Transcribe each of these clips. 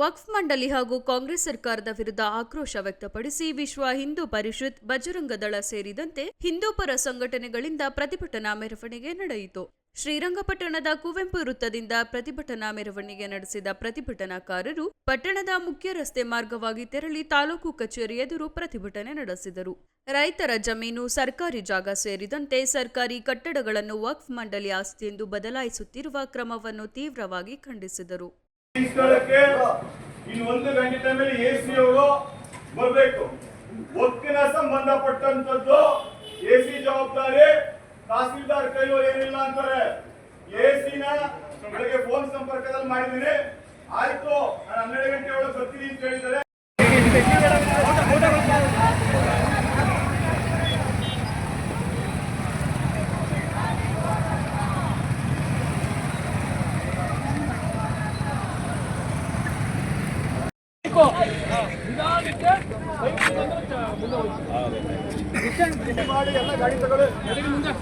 ವಕ್ಫ್ ಮಂಡಳಿ ಹಾಗೂ ಕಾಂಗ್ರೆಸ್ ಸರ್ಕಾರದ ವಿರುದ್ಧ ಆಕ್ರೋಶ ವ್ಯಕ್ತಪಡಿಸಿ ವಿಶ್ವ ಹಿಂದೂ ಪರಿಷತ್ ಬಜರಂಗ ದಳ ಸೇರಿದಂತೆ ಹಿಂದೂಪರ ಸಂಘಟನೆಗಳಿಂದ ಪ್ರತಿಭಟನಾ ಮೆರವಣಿಗೆ ನಡೆಯಿತು. ಶ್ರೀರಂಗಪಟ್ಟಣದ ಕುವೆಂಪು ವೃತ್ತದಿಂದ ಪ್ರತಿಭಟನಾ ಮೆರವಣಿಗೆ ನಡೆಸಿದ ಪ್ರತಿಭಟನಾಕಾರರು ಪಟ್ಟಣದ ಮುಖ್ಯ ರಸ್ತೆ ಮಾರ್ಗವಾಗಿ ತೆರಳಿ ತಾಲೂಕು ಕಚೇರಿ ಎದುರು ಪ್ರತಿಭಟನೆ ನಡೆಸಿದರು. ರೈತರ ಜಮೀನು, ಸರ್ಕಾರಿ ಜಾಗ ಸೇರಿದಂತೆ ಸರ್ಕಾರಿ ಕಟ್ಟಡಗಳನ್ನು ವಕ್ಫ್ ಮಂಡಳಿ ಆಸ್ತಿಯೆಂದು ಬದಲಾಯಿಸುತ್ತಿರುವ ಕ್ರಮವನ್ನು ತೀವ್ರವಾಗಿ ಖಂಡಿಸಿದರು. ಸ್ಥಳಕ್ಕೆ ಇನ್ನು ಒಂದು ಗಂಟೆ ಟೈಮಲ್ಲಿ ಎ ಸಿ ಅವರು ಬರಬೇಕು. ಒಕ್ಕಿನ ಸಂಬಂಧಪಟ್ಟಂತದ್ದು ಎ ಸಿ ಜವಾಬ್ದಾರಿ ತಹಸೀಲ್ದಾರ್ ಕೈಯೋ ಏನಿಲ್ಲ ಅಂತಾರೆ. ಎ ಸಿನ ಬೆಳಗ್ಗೆ ಫೋನ್ ಸಂಪರ್ಕದಲ್ಲಿ ಮಾಡಿದ್ದೀನಿ. ಆಯ್ತು ಮಾಡಿ ಎಲ್ಲ ಗಾಡಿ ತಗೊಳ್ಳಿ ಮುಂದೆ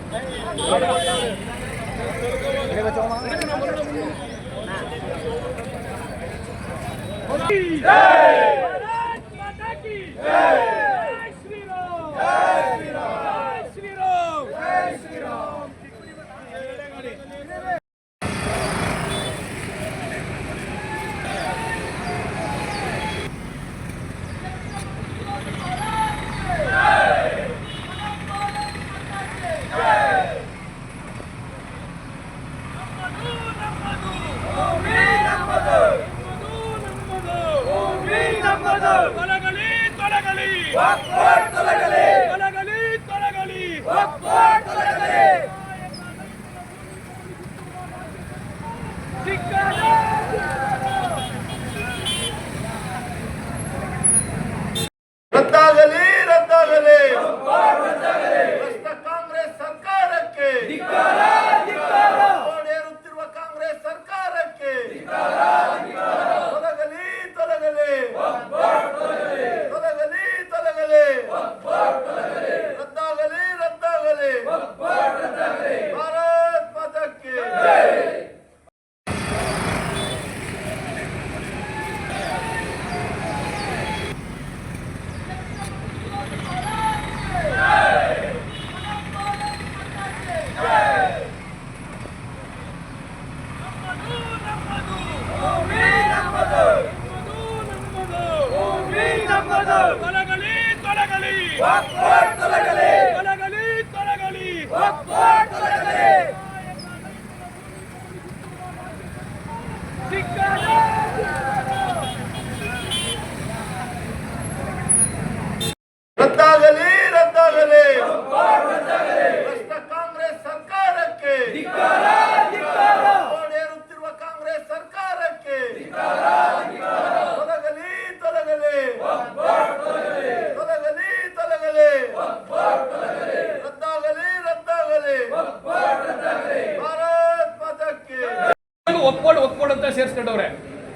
Chicago!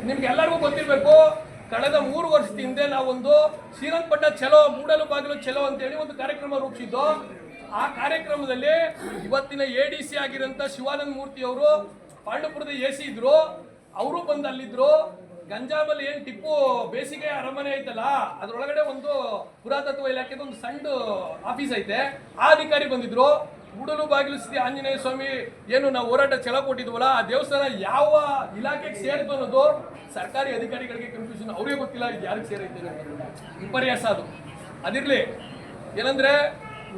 ಸೇರಿಸ್ಕೊಂಡವ್ರೆ ನಿಮ್ಗೆ ಎಲ್ಲರಿಗೂ ಗೊತ್ತಿರಬೇಕು, ಕಳೆದ ಮೂರು ವರ್ಷದ ಹಿಂದೆ ನಾವೊಂದು ಶ್ರೀರಂಗಪಟ್ಟ ಚಲೋ ಮೂಡಲು ಬಾಗಿಲು ಚಲೋ ಅಂತೇಳಿ ಒಂದು ಕಾರ್ಯಕ್ರಮ ರೂಪಿಸಿದ್ದು. ಆ ಕಾರ್ಯಕ್ರಮದಲ್ಲಿ ಇವತ್ತಿನ ಎ ಡಿ ಸಿ ಆಗಿರೋಂಥ ಶಿವಾನಂದ ಮೂರ್ತಿ ಅವರು ಪಾಂಡುಪುರದ ಎ ಸಿ ಇದ್ರು, ಅವರು ಬಂದು ಅಲ್ಲಿದ್ರು. ಗಂಜಾಮಲ್ಲಿ ಏನು ಟಿಪ್ಪು ಬೇಸಿಗೆ ಅರಮನೆ ಐತಲ್ಲ, ಅದರೊಳಗಡೆ ಒಂದು ಪುರಾತತ್ವ ಇಲಾಖೆದ ಒಂದು ಸಣ್ಣ ಆಫೀಸ್ ಐತೆ. ಆ ಅಧಿಕಾರಿ ಬಂದಿದ್ರು. ಮೂಡಲು ಬಾಗಿಲು ಆಂಜನೇಯ ಸ್ವಾಮಿ, ಏನು ನಾವು ಹೋರಾಟ ಛಲ ಕೊಟ್ಟಿದ್ವಲ್ಲ, ಆ ದೇವಸ್ಥಾನ ಯಾವ ಇಲಾಖೆಗೆ ಸೇರಿತು ಅನ್ನೋದು ಸರ್ಕಾರಿ ಅಧಿಕಾರಿಗಳಿಗೆ ಕನ್ಫ್ಯೂಷನ್ ಅವ್ರಿಗೆ ಗೊತ್ತಿಲ್ಲ, ಇದು ಯಾರಿಗೆ ಸೇರೈತೆ. ವಿಪರ್ಯಾಸ ಅದು ಅದಿರಲಿ, ಏನಂದ್ರೆ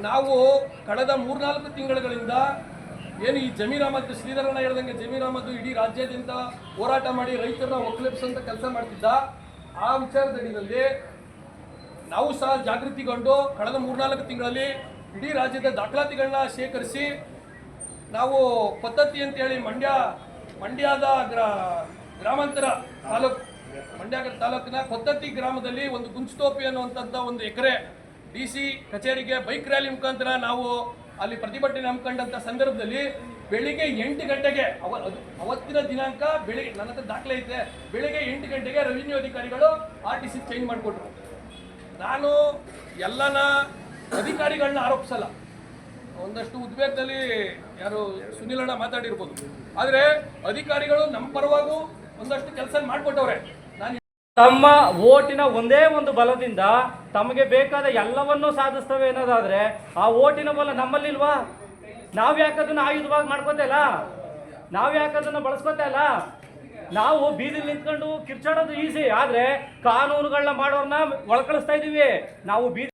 ನಾವು ಕಳೆದ ಮೂರ್ನಾಲ್ಕು ತಿಂಗಳುಗಳಿಂದ ಏನು ಈ ಜಮೀರಾಮದ್ದು ಶ್ರೀಧರಣ್ಣ ಹೇಳ್ದಂಗೆ ಜಮೀರ್ ಅಹಮದ್ ಇಡೀ ರಾಜ್ಯಾದ್ಯಂತ ಹೋರಾಟ ಮಾಡಿ ರೈತರನ್ನ ಒಕ್ಕಲೆಬ್ಸಂತ ಕೆಲಸ ಮಾಡ್ತಿದ್ದ, ಆ ವಿಚಾರದಡಿನಲ್ಲಿ ನಾವು ಸಹ ಜಾಗೃತಿಗೊಂಡು ಕಳೆದ ಮೂರ್ನಾಲ್ಕು ತಿಂಗಳಲ್ಲಿ ಇಡೀ ರಾಜ್ಯದ ದಾಖಲಾತಿಗಳನ್ನ ಶೇಖರಿಸಿ ನಾವು ಪದ್ಧತಿ ಅಂತೇಳಿ ಮಂಡ್ಯ, ಮಂಡ್ಯದ ಗ್ರಾ, ಗ್ರಾಮಾಂತರ ತಾಲೂಕು ಮಂಡ್ಯ ತಾಲೂಕಿನ ಪದ್ಧತಿ ಗ್ರಾಮದಲ್ಲಿ ಒಂದು ಗುಂಚುತೋಪಿ ಅನ್ನುವಂಥದ್ದು ಒಂದು ಎಕರೆ ಡಿ ಸಿ ಕಚೇರಿಗೆ ಬೈಕ್ ರ್ಯಾಲಿ ಮುಖಾಂತರ ನಾವು ಅಲ್ಲಿ ಪ್ರತಿಭಟನೆ ಹಮ್ಮಿಕೊಂಡಂಥ ಸಂದರ್ಭದಲ್ಲಿ ಬೆಳಿಗ್ಗೆ ಎಂಟು ಗಂಟೆಗೆ ಅವ ಅವತ್ತಿನ ದಿನಾಂಕ ಬೆಳಿಗ್ಗೆ, ನನ್ನ ಹತ್ರ ದಾಖಲೆ ಐತೆ, ಬೆಳಿಗ್ಗೆ ಎಂಟು ಗಂಟೆಗೆ ರೆವಿನ್ಯೂ ಅಧಿಕಾರಿಗಳು ಆರ್ ಟಿ ಸಿ ಚೇಂಜ್ ಮಾಡಿಕೊಟ್ರು. ನಾನು ಎಲ್ಲನ ಅಧಿಕಾರಿಗಳನ್ನ ಆರೋಪಿಸಲ್ಲ. ಒಂದಷ್ಟು ಉದ್ವೇಗದಲ್ಲಿ ಯಾರು ಸುನಿಲಣ್ಣ ಮಾತಾಡಿರ್ಬೋದು. ಆದರೆ ಅಧಿಕಾರಿಗಳು ನಮ್ಮ ಪರವಾಗೂ ಒಂದಷ್ಟು ಕೆಲಸ ಮಾಡಿಕೊಟ್ಟವ್ರೆ. ನಾನು ತಮ್ಮ ಓಟಿನ ಒಂದೇ ಒಂದು ಬಲದಿಂದ ತಮಗೆ ಬೇಕಾದ ಎಲ್ಲವನ್ನೂ ಸಾಧಿಸ್ತವೆ ಅನ್ನೋದಾದ್ರೆ ಆ ಓಟಿನ ಬಲ ನಮ್ಮಲ್ಲಿಲ್ವಾ? ನಾವ್ ಯಾಕದನ್ನ ಆಯುಧವಾಗಿ ಮಾಡ್ಕೋತಲ್ಲ ನಾವು ಯಾಕದನ್ನ ಬಳಸ್ಕೋತಾ ಇಲ್ಲ? ನಾವು ಬೀದಿಲಿ ನಿಂತ್ಕೊಂಡು ಕಿರ್ಚಾಡೋದು ಈಸಿ, ಆದ್ರೆ ಕಾನೂನುಗಳನ್ನ ಮಾಡೋರ್ನ ಒಳಕಳಿಸ್ತಾ ಇದೀವಿ. ನಾವು ಬೀದಿ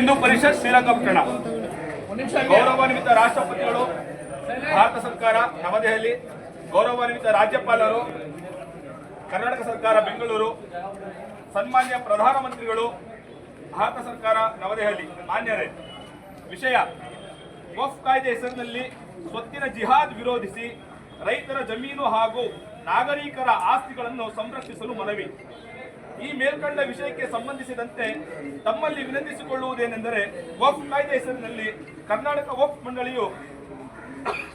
ಹಿಂದೂ ಪರಿಷತ್ ಶ್ರೀರಂಗಪಟ್ಟಣ ಗೌರವಾನ್ವಿತ ರಾಷ್ಟ್ರಪತಿಗಳು, ಭಾರತ ಸರ್ಕಾರ ನವದೆಹಲಿ, ಗೌರವಾನ್ವಿತ ರಾಜ್ಯಪಾಲರು, ಕರ್ನಾಟಕ ಸರ್ಕಾರ ಬೆಂಗಳೂರು, ಸನ್ಮಾನ್ಯ ಪ್ರಧಾನಮಂತ್ರಿಗಳು, ಭಾರತ ಸರ್ಕಾರ ನವದೆಹಲಿ, ಮಾನ್ಯರೇ. ವಿಷಯ ವಫ್ ಕಾಯ್ದೆ ಹೆಸರಿನಲ್ಲಿ ಸ್ವತ್ತಿನ ಜಿಹಾದ್ ವಿರೋಧಿಸಿ ರೈತರ ಜಮೀನು ಹಾಗೂ ನಾಗರಿಕರ ಆಸ್ತಿಗಳನ್ನು ಸಂರಕ್ಷಿಸಲು ಮನವಿ. ಈ ಮೇಲ್ಕಂಡ ವಿಷಯಕ್ಕೆ ಸಂಬಂಧಿಸಿದಂತೆ ತಮ್ಮಲ್ಲಿ ವಿನಂತಿಸಿಕೊಳ್ಳುವುದೇನೆಂದರೆ ವಫ್ ಕಾಯ್ದೆ ಹೆಸರಿನಲ್ಲಿ ಕರ್ನಾಟಕ ವಫ್ ಮಂಡಳಿಯು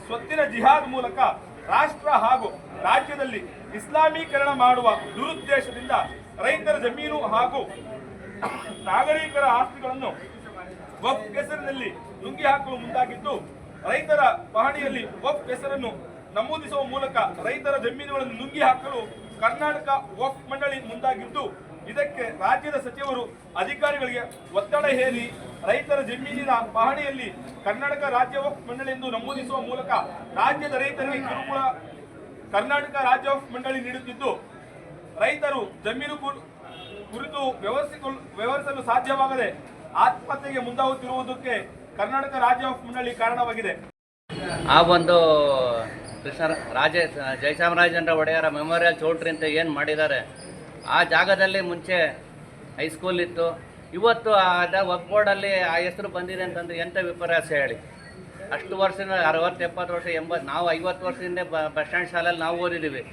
ಸ್ವತ್ತಿನ ಜಿಹಾದ್ ಮೂಲಕ ರಾಷ್ಟ್ರ ಹಾಗೂ ರಾಜ್ಯದಲ್ಲಿ ಇಸ್ಲಾಮೀಕರಣ ಮಾಡುವ ದುರುದ್ದೇಶದಿಂದ ರೈತರ ಜಮೀನು ಹಾಗೂ ನಾಗರಿಕರ ಆಸ್ತಿಗಳನ್ನು ವಫ್ ಹೆಸರಿನಲ್ಲಿ ನುಂಗಿ ಹಾಕಲು ಮುಂದಾಗಿದ್ದು, ರೈತರ ಪಹಣಿಯಲ್ಲಿ ವಫ್ ಹೆಸರನ್ನು ನಮೂದಿಸುವ ಮೂಲಕ ರೈತರ ಜಮೀನುಗಳನ್ನು ನುಂಗಿ ಹಾಕಲು ಕರ್ನಾಟಕ ವಕ್ಫ್ ಮಂಡಳಿ ಮುಂದಾಗಿದ್ದು, ಇದಕ್ಕೆ ರಾಜ್ಯದ ಸಚಿವರು ಅಧಿಕಾರಿಗಳಿಗೆ ಒತ್ತಡ ಹೇರಿ ರೈತರ ಜಮೀನಿನ ಪಹಣಿಯಲ್ಲಿ ಕರ್ನಾಟಕ ರಾಜ್ಯ ವಕ್ಫ್ ಮಂಡಳಿ ಎಂದು ನಮೂದಿಸುವ ಮೂಲಕ ರಾಜ್ಯದ ರೈತರಿಗೆ ಕಿರುಕುಳ ಕರ್ನಾಟಕ ರಾಜ್ಯ ವಕ್ಫ್ ಮಂಡಳಿ ನೀಡುತ್ತಿದ್ದು, ರೈತರು ಜಮೀನು ಕುರ್- ಕುರಿತು ವ್ಯವಹರಿಸಿಕೊಳ್ಳ ವ್ಯವಹರಿಸಲು ಸಾಧ್ಯವಾಗದೆ ಆತ್ಮಹತ್ಯೆಗೆ ಮುಂದಾಗುತ್ತಿರುವುದಕ್ಕೆ ಕರ್ನಾಟಕ ರಾಜ್ಯ ವಕ್ಫ್ ಮಂಡಳಿ ಕಾರಣವಾಗಿದೆ. ಆ ಒಂದು ಕೃಷ್ಣ ರಾಜ ಜಯಚಾಮರಾಜೇಂದ್ರ ಒಡೆಯರ ಮೆಮೋರಿಯಲ್ ಚೌಲ್ಟ್ರಿ ಅಂತ ಏನು ಮಾಡಿದ್ದಾರೆ, ಆ ಜಾಗದಲ್ಲಿ ಮುಂಚೆ ಹೈಸ್ಕೂಲ್ ಇತ್ತು. ಇವತ್ತು ಅದ ವಕ್ ಬೋರ್ಡಲ್ಲಿ ಆ ಹೆಸರು ಬಂದಿದೆ ಅಂತಂದ್ರೆ ಎಂಥ ವಿಪರ್ಯಾಸ ಹೇಳಿ. ಅಷ್ಟು ವರ್ಷದಿಂದ ಅರವತ್ತು, ಎಪ್ಪತ್ತು ವರ್ಷ ಎಂಬತ್ತು ನಾವು ಐವತ್ತು ವರ್ಷದಿಂದ ಬಸ್ ಸ್ಟ್ಯಾಂಡ್ ಶಾಲೆಯಲ್ಲಿ ನಾವು ಓದಿದ್ದೀವಿ.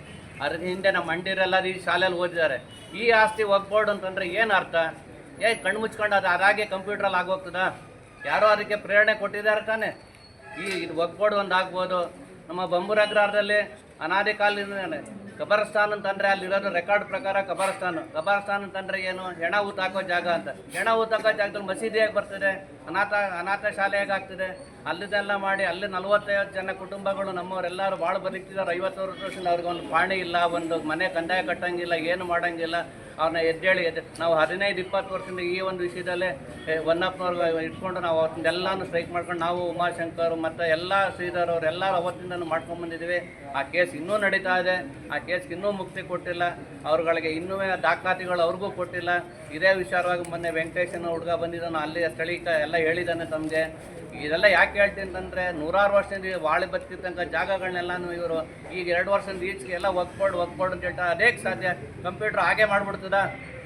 ಅದ್ರ ಹಿಂದೆ ನಮ್ಮ ಮಂಡಿರೆಲ್ಲ ಈ ಶಾಲೆಯಲ್ಲಿ ಓದಿದ್ದಾರೆ. ಈ ಆಸ್ತಿ ವಕ್ ಬೋರ್ಡ್ ಅಂತಂದ್ರೆ ಏನು ಅರ್ಥ? ಏ, ಕಣ್ಣು ಮುಚ್ಕೊಂಡು ಅದು ಅದಾಗೆ ಕಂಪ್ಯೂಟ್ರಲ್ಲಿ ಆಗೋಗ್ತದ? ಯಾರೋ ಅದಕ್ಕೆ ಪ್ರೇರಣೆ ಕೊಟ್ಟಿದ್ದಾರೆ ತಾನೆ. ಈ, ಇದು ಒಗ್ಬೋರ್ಡ್ ಒಂದು ಆಗ್ಬೋದು ನಮ್ಮ ಬಂಬೂರ್ ಅಗ್ರಹಾರದಲ್ಲಿ ಅನಾದಿ ಕಾಲದಿಂದ ಕಬರಸ್ತಾನ್ ಅಂತಂದ್ರೆ ಅಲ್ಲಿರೋದು ರೆಕಾರ್ಡ್ ಪ್ರಕಾರ ಕಬರಸ್ತಾನ್. ಕಬರಸ್ತಾನ್ ಅಂತಂದ್ರೆ ಏನು? ಹೆಣ ಊತಾಕೋ ಜಾಗ ಅಂತ. ಹೆಣ ಊತಾಕೋ ಜಾಗದಲ್ಲಿ ಮಸೀದಿಯಾಗಿ ಬರ್ತದೆ, ಅನಾಥ ಅನಾಥ ಶಾಲೆ ಹೇಗೆ ಆಗ್ತದೆ. ಅಲ್ಲಿದೆಲ್ಲ ಮಾಡಿ ಅಲ್ಲಿ ನಲವತ್ತೈವತ್ತು ಜನ ಕುಟುಂಬಗಳು ನಮ್ಮವರೆಲ್ಲರೂ ಭಾಳ ಬದುಕ್ತಿದ್ದಾರೆ ಐವತ್ತು ವರ್ಷದಿಂದ ಅವ್ರಿಗೆ ಒಂದು ಪಾಣಿ ಇಲ್ಲ, ಒಂದು ಮನೆ ಕಂದಾಯ ಕಟ್ಟಂಗಿಲ್ಲ, ಏನು ಮಾಡಂಗಿಲ್ಲ. ಅವ್ರನ್ನ ಎದ್ದೇಳಿ ಎದ್ದೆ. ನಾವು ಹದಿನೈದು, ಇಪ್ಪತ್ತು ವರ್ಷದಿಂದ ಈ ಒಂದು ವಿಷಯದಲ್ಲೇ ಒನ್ನಪ್ಪನವ್ರು ಇಟ್ಕೊಂಡು ನಾವು ಅವತ್ತಿಂದೆಲ್ಲಾನು ಸ್ಟ್ರೈಕ್ ಮಾಡ್ಕೊಂಡು ನಾವು ಉಮಾಶಂಕರ್ ಮತ್ತು ಎಲ್ಲ ಶ್ರೀಧರ್ ಅವ್ರು ಎಲ್ಲರೂ ಅವತ್ತಿಂದನೂ ಮಾಡ್ಕೊಂಡು ಬಂದಿದ್ದೀವಿ. ಆ ಕೇಸ್ ಇನ್ನೂ ನಡೀತಾ ಇದೆ. ಆ ಕೇಸ್ಗೆ ಇನ್ನೂ ಮುಕ್ತಿ ಕೊಟ್ಟಿಲ್ಲ. ಅವ್ರುಗಳಿಗೆ ಇನ್ನೂ ದಾಖಲಾತಿಗಳು ಅವ್ರಿಗೂ ಕೊಟ್ಟಿಲ್ಲ. ಇದೇ ವಿಚಾರವಾಗಿ ಮೊನ್ನೆ ವೆಂಕಟೇಶನ ಹುಡುಗ ಬಂದಿದ್ದಾನೆ. ಅಲ್ಲಿ ಸ್ಥಳೀಯ ಎಲ್ಲ ಹೇಳಿದ್ದಾನೆ ತಮಗೆ. ಇದೆಲ್ಲ ಯಾಕೆ ಹೇಳ್ತೀನಿ ಅಂತಂದರೆ, ನೂರಾರು ವರ್ಷದಿಂದ ವಾಳಿ ಬದುಕಿರ್ತಂಥ ಜಾಗಗಳನ್ನೆಲ್ಲಾನು ಇವರು ಈಗ ಎರಡು ವರ್ಷದಿಂದ ಈಚೆಗೆ ಎಲ್ಲ ಒಗ್ಬೋರ್ಡ್ ಒಗ್ಬೋರ್ಡ್ ಅಂತ ಹೇಳ್ತಾರೆ ಅದೇ ಸಾಧ್ಯ. ಕಂಪ್ಯೂಟರ್ ಹಾಗೆ 子弹。